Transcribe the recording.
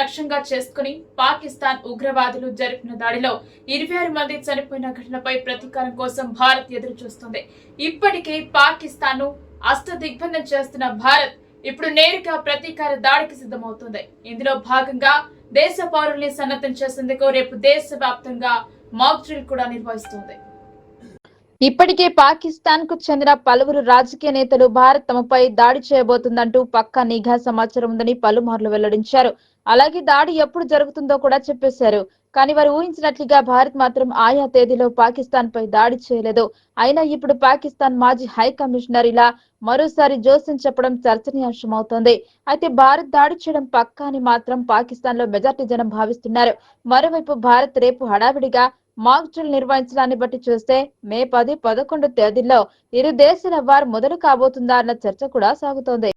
లక్ష్యంగా చేసుకుని పాకిస్తాన్ ఉగ్రవాదులు జరిపిన దాడిలో ఇరవై ఆరు మంది చనిపోయిన ఘటనపై ప్రతీకారం కోసం భారత్ ఎదురు చూస్తుంది ఇప్పటికే పాకిస్తాన్ను అష్టదిగ్బంధం చేస్తున్న భారత్ ఇప్పుడు నేరుగా ప్రతీకార దాడికి సిద్ధమవుతుంది. ఇందులో భాగంగా దేశ పౌరుల్ని సన్నద్ధం చేసేందుకు రేపు దేశవ్యాప్తంగా మాక్ డ్రిల్ కూడా నిర్వహిస్తుంది. ఇప్పటికే పాకిస్తాన్కు చెందిన పలువురు రాజకీయ నేతలు భారత్ తమపై దాడి చేయబోతుందంటూ పక్కా నిఘా సమాచారం ఉందని పలుమార్లు వెల్లడించారు. అలాగే దాడి ఎప్పుడు జరుగుతుందో కూడా చెప్పేశారు. కానీ వారు ఊహించినట్లుగా భారత్ మాత్రం ఆయా తేదీలో పాకిస్తాన్ పై దాడి చేయలేదు. అయినా ఇప్పుడు పాకిస్తాన్ మాజీ హై కమిషనర్ ఇలా మరోసారి జోస్యం చెప్పడం చర్చనీయాంశమవుతోంది. అయితే భారత్ దాడి చేయడం పక్కా అని మాత్రం పాకిస్తాన్లో మెజార్టీ జనం భావిస్తున్నారు. మరోవైపు భారత్ రేపు హడావిడిగా మాక్ డ్రిల్ నిర్వహించడాన్ని బట్టి చూస్తే మే పది పదకొండు తేదీల్లో ఇరు దేశాల వార్ మొదలు కాబోతుందా అన్న చర్చ కూడా సాగుతోంది.